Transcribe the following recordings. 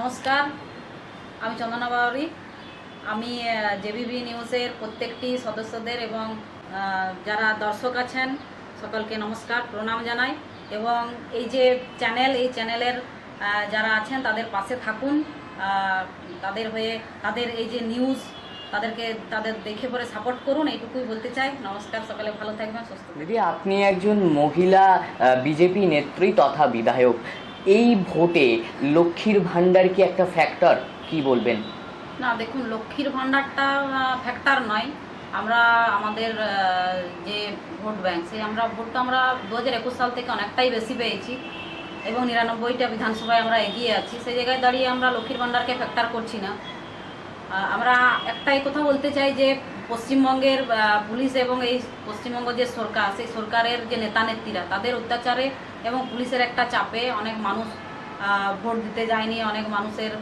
নমস্কার, আমি চন্দনা বাউরি। আমি জেবিবি নিউজের প্রত্যেকটি সদস্যদের এবং যারা দর্শক আছেন, সকলকে নমস্কার, প্রণাম জানাই। এবং এই যে চ্যানেল, এই চ্যানেলের যারা আছেন, তাদের পাশে থাকুন। তাদের হয়ে, তাদের এই যে নিউজ, তাদেরকে, তাদের দেখে পরে সাপোর্ট করুন, এইটুকুই বলতে চাই। নমস্কার, সকালে ভালো থাকবেন, সুস্থ। দিদি, আপনি একজন মহিলা বিজেপি নেত্রী তথা বিধায়ক। এই ভোটে লক্ষ্মীর ভাণ্ডার কি একটা ফ্যাক্টর কি বলবেন? না, দেখুন, লক্ষ্মীর ভাণ্ডারটা ফ্যাক্টর নয়। আমরা আমাদের যে ভোট ব্যাংক, সেই আমরা ভোটটা আমরা দু হাজার একুশ সাল থেকে অনেকটাই বেশি পেয়েছি এবং নিরানব্বইটা বিধানসভায় আমরা এগিয়ে আছি। সেই জায়গায় দাঁড়িয়ে আমরা লক্ষ্মীর ভাণ্ডারকে ফ্যাক্টর করছি না। আমরা একটাই কথা বলতে চাই যে পশ্চিমবঙ্গের পুলিশ এবং এই পশ্চিমবঙ্গ যে সরকার, সেই সরকারের যে নেতা নেত্রীরা তাদের অত্যাচারে এবং পুলিশের একটা চাপে অনেক মানুষ ভোট দিতে যায়নি, অনেক মানুষের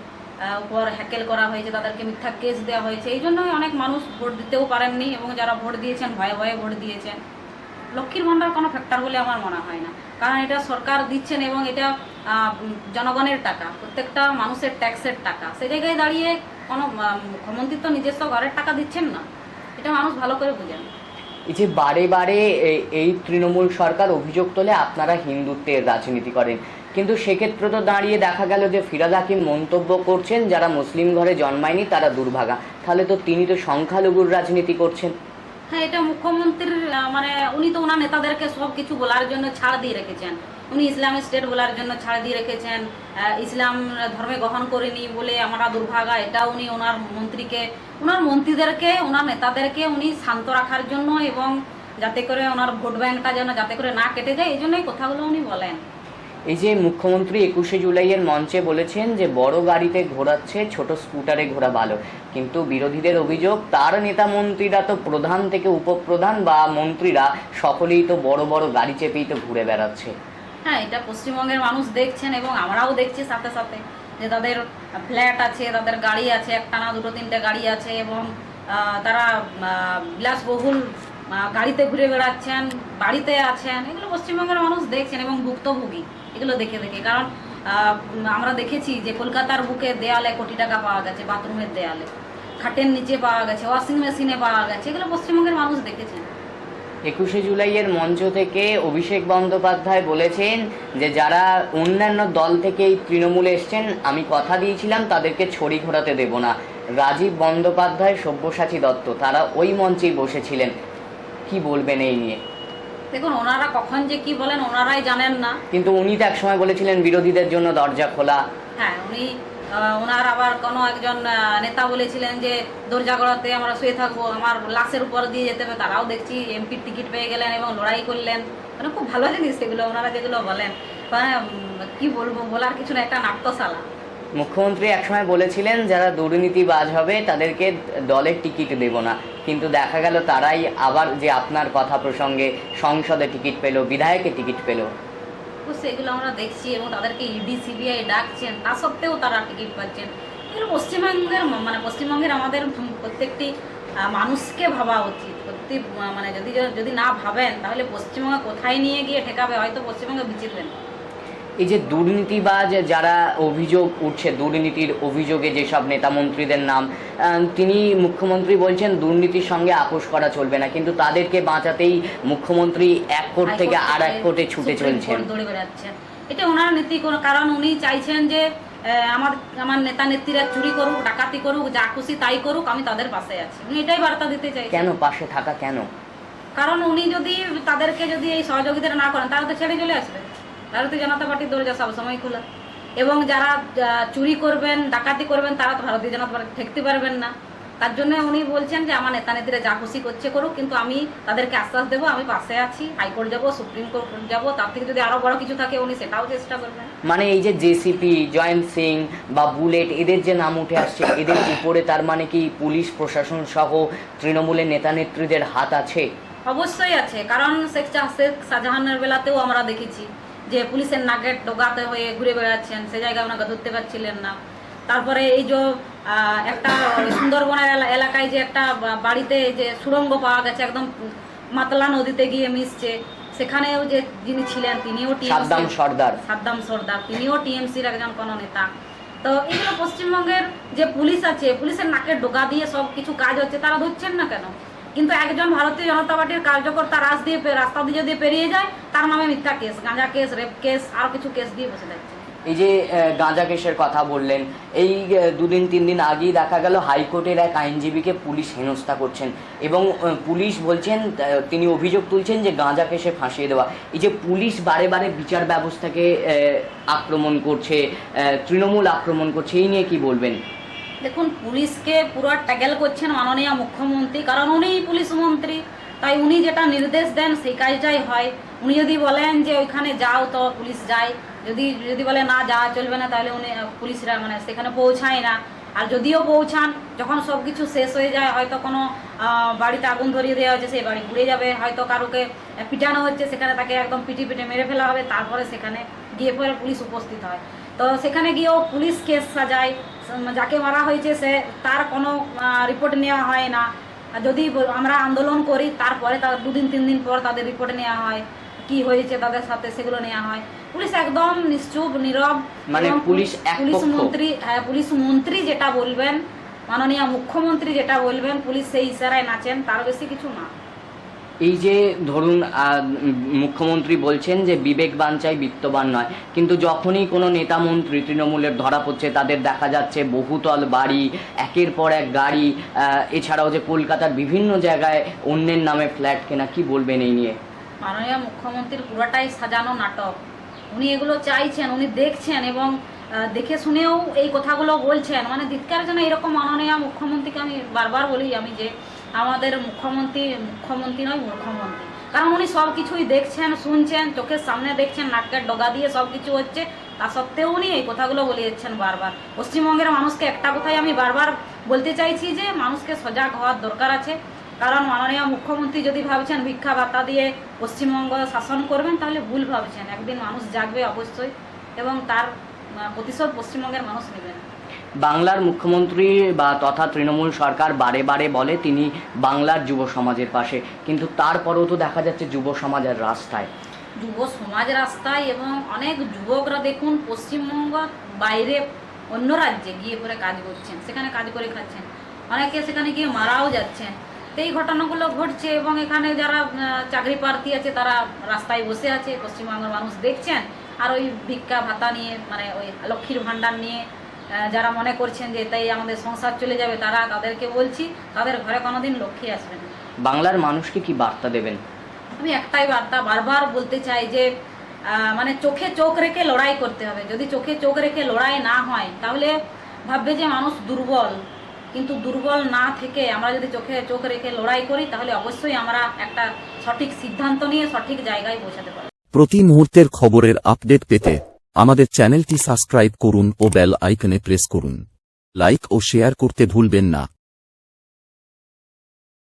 উপর হ্যাকেল করা হয়েছে, তাদেরকে মিথ্যা কেস দেওয়া হয়েছে। এই জন্যই অনেক মানুষ ভোট দিতেও পারেননি এবং যারা ভোট দিয়েছেন, ভয়ে ভয়ে ভোট দিয়েছেন। লক্ষ্মীর ভাণ্ডার কোনো ফ্যাক্টর বলে আমার মনে হয় না। কারণ এটা সরকার দিচ্ছেন এবং এটা জনগণের টাকা, প্রত্যেকটা মানুষের ট্যাক্সের টাকা। সে জায়গায় দাঁড়িয়ে কোনো মুখ্যমন্ত্রী তো নিজস্ব ঘরের টাকা দিচ্ছেন না। এটা মানুষ ভালো করে বুঝেন এই যে বারে বারে এই তৃণমূল সরকার অভিযোগ তোলে আপনারা হিন্দুত্বের রাজনীতি করেন। কিন্তু সেক্ষেত্রে তো দাঁড়িয়ে দেখা গেল যে ফিরাদ হাকিম মন্তব্য করছেন যারা মুসলিম ঘরে জন্মায়নি তারা দুর্ভাগা। তাহলে তো তিনি তো সংখ্যালঘুর রাজনীতি করছেন। হ্যাঁ এটা মুখ্যমন্ত্রীর মানে উনি তো ওনার নেতাদেরকে সব কিছু বলার জন্য ছাড় দিয়ে রেখেছেন। উনি ইসলামিক স্টেট বলার জন্য ছাড় দিয়ে রেখেছেন। ইসলাম ধর্মে গ্রহণ করিনি বলে আমরা দুর্ভাগা। এটা উনি ওনার মন্ত্রীকে, ওনার মন্ত্রীদেরকে, ওনার নেতাদেরকে উনি শান্ত রাখার জন্য এবং যাতে করে ওনার ভোট ব্যাংকটা যেন যাতে করে না কেটে যায়, এই জন্যই কথাগুলো উনি বলেন। এই যে মুখ্যমন্ত্রী একুশে জুলাইয়ের মঞ্চে বলেছেন যে, বড় গাড়িতে ঘোরাচ্ছে ছোট স্কুটারে ঘোরা ভালো কিন্তু বিরোধীদের অভিযোগ, তার নেতা মন্ত্রীরা তো প্রধান থেকে উপপ্রধান বা মন্ত্রীরা, সকলেই তো বড় বড় গাড়ি চেপেই তো ঘুরে বেড়াচ্ছে। হ্যাঁ এটা পশ্চিমবঙ্গের মানুষ দেখছেন এবং আমরাও দেখছি সাথে সাথে যে তাদের ফ্ল্যাট আছে, তাদের গাড়ি আছে একটা না দুটো, তিনটে গাড়ি আছে এবং তারা বিলাসবহুল গাড়িতে ঘুরে বেড়াচ্ছেন, বাড়িতে আছেন। এগুলো পশ্চিমবঙ্গের মানুষ দেখছেন এবং ভুক্তভোগী। এগুলো দেখে দেখে। কারণ আমরা দেখেছি যে কলকাতার বুকে দেয়ালে কোটি টাকা পাওয়া গেছে, বাথরুমের দেয়ালে। খাটের নিচে পাওয়া গেছে, ওয়াশিং মেশিনে পাওয়া গেছে। এগুলো পশ্চিমবঙ্গের মানুষ দেখেছেন। একুশে জুলাইয়ের মঞ্চ থেকে অভিষেক বন্দ্যোপাধ্যায় বলেছেন যে যারা অন্যান্য দল থেকে এই তৃণমূলে এসছেন আমি কথা দিয়েছিলাম তাদেরকে ছড়ি ঘোরাতে দেব না। রাজীব বন্দ্যোপাধ্যায় সব্যসাচী দত্ত তারা ওই মঞ্চেই বসেছিলেন। কি বলবেন এই নিয়ে? দেখুন ওনারা কখন যে কি বলেন ওনারাই জানেন না। কিন্তু উনি তো একসময় বলেছিলেন বিরোধীদের জন্য দরজা খোলা। হ্যাঁ উনি ওনার আবার কোনো একজন নেতা বলেছিলেন যে দরজা গড়াতে আমরা শুয়ে থাকব, আমার লাশের উপর দিয়ে যেতে হবে, তারাও দেখছি এমপির টিকিট পেয়ে গেলেন এবং লড়াই করলেন। মানে খুব ভালো জিনিস সেগুলো, ওনারা যেগুলো বলেন। মানে কি বলব, বলার কিছু না, একটা নাট্যশালা। মুখ্যমন্ত্রী একসময় বলেছিলেন, যারা দুর্নীতিবাজ হবে, তাদেরকে দলের টিকিট দেব না। কিন্তু দেখা গেল তারাই আবার যে আপনার কথা প্রসঙ্গে সংসদে টিকিট পেল বিধায়কের টিকিট পেল সেগুলো আমরা দেখছি এবং তাদেরকে ইডি সিবিআই ডাকছেন। তা সত্ত্বেও তারা টিকিট পাচ্ছেন। এগুলো পশ্চিমবঙ্গের মানে পশ্চিমবঙ্গের আমাদের প্রত্যেকটি মানুষকে ভাবা উচিত। প্রতি মানে যদি যদি না ভাবেন, তাহলে পশ্চিমবঙ্গে কোথায় নিয়ে গিয়ে ঠেকাবে? হয়তো পশ্চিমবঙ্গে বিচিরবেন এই যে দুর্নীতিবাজ যারা অভিযোগ উঠছে দুর্নীতির অভিযোগে যেসব নেতা মন্ত্রীদের নাম তিনি মুখ্যমন্ত্রী বলছেন দুর্নীতির সঙ্গে আপোষ করা চলবে না কিন্তু তাদেরকে বাঁচাতেই মুখ্যমন্ত্রী এক কোর্ট থেকে আর এক কোর্টে ছুটে চলছেন। এটা ওনার নীতি কোনো কারণ উনি চাইছেন যে আমার আমার নেতা নেত্রীরা চুরি করুক ডাকাতি করুক যা খুশি তাই করুক আমি তাদের পাশে আছি। উনি এটাই বার্তা দিতে চাই কেন পাশে থাকা কেন? কারণ উনি যদি তাদেরকে যদি এই সহযোগিতা না করেন তাহলে তো ছেড়ে চলে আসবে। ভারতীয় জনতা পার্টির দরজা সবসময় খোলা। এবং যারা চুরি করবেন ডাকাতি করবেন তারা তো ভারতীয় জনতা পার্টি ঠেকতে পারবেন না। তার জন্য উনি বলছেন যে আমার নেতা নেত্রীরা যা খুশি করছে করুক কিন্তু আমি তাদেরকে আশ্বাস দেবো আমি পাশে আছি হাইকোর্ট যাব সুপ্রিম কোর্ট যাব তার থেকে যদি আরও বড় কিছু থাকে উনি সেটাও চেষ্টা করবেন। মানে এই যে জেসিপি জয়ন্ত সিং বা বুলেট এদের যে নাম উঠে আসছে এদের উপরে তার মানে কি পুলিশ প্রশাসন সহ তৃণমূলের নেতা নেত্রীদের হাত আছে? অবশ্যই আছে। কারণ শেখ শাহজাহানের বেলাতেও আমরা দেখেছি যে পুলিশের নাগেট ডোগাতে হয়ে ঘুরে বেড়াচ্ছেন সে জায়গায় ওনাকে ধরতে পারছিলেন না। তারপরে এই যে একটা সুন্দরবনের এলাকায় যে একটা বাড়িতে যে সুড়ঙ্গ পাওয়া গেছে একদম মাতলা নদীতে গিয়ে মিশছে সেখানেও যে যিনি ছিলেন তিনিও সাদ্দাম সর্দার। সাদ্দাম সর্দার তিনিও টিএমসির একজন কোনো নেতা। তো এগুলো পশ্চিমবঙ্গের যে পুলিশ আছে পুলিশের নাকের ডোকা দিয়ে সব কিছু কাজ হচ্ছে তারা ধরছেন না কেন? কিন্তু একজন ভারতীয় জনতা পার্টির কার্যকর্তা রাস দিয়ে রাস্তা দিয়ে যদি পেরিয়ে যায়, তার নামে মিথ্যা কেস, গাঁজা কেস, রেপ কেস, আর কিছু কেস দিয়ে বসে যাচ্ছে। এই যে গাঁজা কেসের কথা বললেন, এই দুদিন, তিন দিন আগেই দেখা গেল হাইকোর্টের এক আইনজীবীকে পুলিশ হেনস্থা করছেন এবং পুলিশ বলছেন তিনি অভিযোগ তুলছেন যে গাঁজা কেসে ফাঁসিয়ে দেওয়া। এই যে পুলিশ বারে বারে বিচার ব্যবস্থাকে আক্রমণ করছে তৃণমূল আক্রমণ করছে, এই নিয়ে কি বলবেন? দেখুন, পুলিশকে পুরো ট্যাগেল করছেন মাননীয় মুখ্যমন্ত্রী, কারণ উনিই পুলিশ মন্ত্রী। তাই উনি যেটা নির্দেশ দেন, সেই কাজটাই হয়। উনি যদি বলেন যে ওইখানে যাও তো, পুলিশ যায়। যদি যদি বলে না, যাওয়া চলবে না, তাহলে উনি, পুলিশরা মানে সেখানে পৌঁছায় না। আর যদিও পৌঁছান, যখন সব কিছু শেষ হয়ে যায়, হয়তো কোনো বাড়িতে আগুন ধরিয়ে দেওয়া হচ্ছে, সেই বাড়ি ঘুরে যাবে। হয়তো কারোকে পিটানো হচ্ছে, সেখানে তাকে একদম পিটি পিটে মেরে ফেলা হবে। তারপরে সেখানে গিয়ে পরে পুলিশ উপস্থিত হয়। তো সেখানে গিয়েও পুলিশ কেস সাজায়। যাকে মারা হয়েছে সে তার কোনো রিপোর্ট নেওয়া হয় না। যদি আমরা আন্দোলন করি তারপরে তার দুদিন তিন দিন পর তাদের রিপোর্ট নেওয়া হয় কি হয়েছে তাদের সাথে সেগুলো নেওয়া হয়। পুলিশ একদম নিশ্চুপ নীরব মানে পুলিশ পুলিশ মন্ত্রী হ্যাঁ পুলিশ মন্ত্রী যেটা বলবেন মাননীয় মুখ্যমন্ত্রী যেটা বলবেন পুলিশ সেই ইশারায় নাচেন তার বেশি কিছু না। এই যে ধরুন মুখ্যমন্ত্রী বলছেন যে বিবেকবান চাই বিত্তবান নয়, কিন্তু যখনই কোনো নেতা মন্ত্রী তৃণমূলের ধরা পড়ছে, তাদের দেখা যাচ্ছে বহুতল বাড়ি, একের পর এক গাড়ি এছাড়াও যে কলকাতার বিভিন্ন জায়গায় অন্যের নামে ফ্ল্যাট কেনা, কি বলবেন এই নিয়ে? মাননীয় মুখ্যমন্ত্রীর পুরোটাই সাজানো নাটক। উনি এগুলো চাইছেন, উনি দেখছেন এবং দেখে শুনেও এই কথাগুলো বলছেন। মানে ধিক্কার জন্য এরকম মাননীয় মুখ্যমন্ত্রীকে আমি বারবার বলি আমি যে আমাদের মুখ্যমন্ত্রী মুখ্যমন্ত্রী নয়, মুখ্যমন্ত্রী। কারণ উনি সব কিছুই দেখছেন, শুনছেন, চোখের সামনে দেখছেন, নাকের ডগা দিয়ে সব কিছু হচ্ছে। তা সত্ত্বেও উনি এই কথাগুলো বলে যাচ্ছেন বারবার। পশ্চিমবঙ্গের মানুষকে একটা কথাই আমি বারবার বলতে চাইছি যে, মানুষকে সজাগ হওয়ার দরকার আছে। কারণ মাননীয় মুখ্যমন্ত্রী যদি ভাবছেন ভিক্ষা ভাতা দিয়ে পশ্চিমবঙ্গ শাসন করবেন, তাহলে ভুল ভাবছেন। একদিন মানুষ জাগবে অবশ্যই এবং তার প্রতিশোধ পশ্চিমবঙ্গের মানুষ নেবেন। বাংলার মুখ্যমন্ত্রী বা তথা তৃণমূল সরকার বারে বারে বলে তিনি বাংলার যুব সমাজের পাশে। কিন্তু তারপরেও তো দেখা যাচ্ছে যুব সমাজের রাস্তায়। যুব সমাজ রাস্তায় এবং অনেক যুবকরা দেখুন পশ্চিমবঙ্গ বাইরে অন্য রাজ্যে গিয়ে পরে কাজ করছেন, সেখানে কাজ করে খাচ্ছেন। অনেকে সেখানে গিয়ে মারাও যাচ্ছেন। এই ঘটনাগুলো ঘটছে এবং এখানে যারা চাকরি প্রার্থী আছে তারা রাস্তায় বসে আছে। পশ্চিমবঙ্গের মানুষ দেখছেন। আর ওই ভিক্ষা ভাতা নিয়ে মানে ওই লক্ষ্মীর ভাণ্ডার নিয়ে যারা মনে করছেন যে তাই আমাদের সংসার চলে যাবে তারা তাদেরকে বলছি তাদের ঘরে কোনোদিন লক্ষ্মী আসবে না। বাংলার মানুষকে কি বার্তা দেবেন? আমি একটাই বার্তা বারবার বলতে চাই যে আহ, মানে চোখে চোখ রেখে লড়াই করতে হবে। যদি চোখে চোখ রেখে লড়াই না হয় তাহলে ভাববে যে মানুষ দুর্বল। কিন্তু দুর্বল না থেকে আমরা যদি চোখে চোখ রেখে লড়াই করি তাহলে অবশ্যই আমরা একটা সঠিক সিদ্ধান্ত নিয়ে সঠিক জায়গায় পৌঁছাতে পারি প্রতি মুহূর্তের খবরের আপডেট পেতে আমাদের চ্যানেলটি সাবস্ক্রাইব করুন ও বেল আইকনে প্রেস করুন। লাইক ও শেয়ার করতে ভুলবেন না।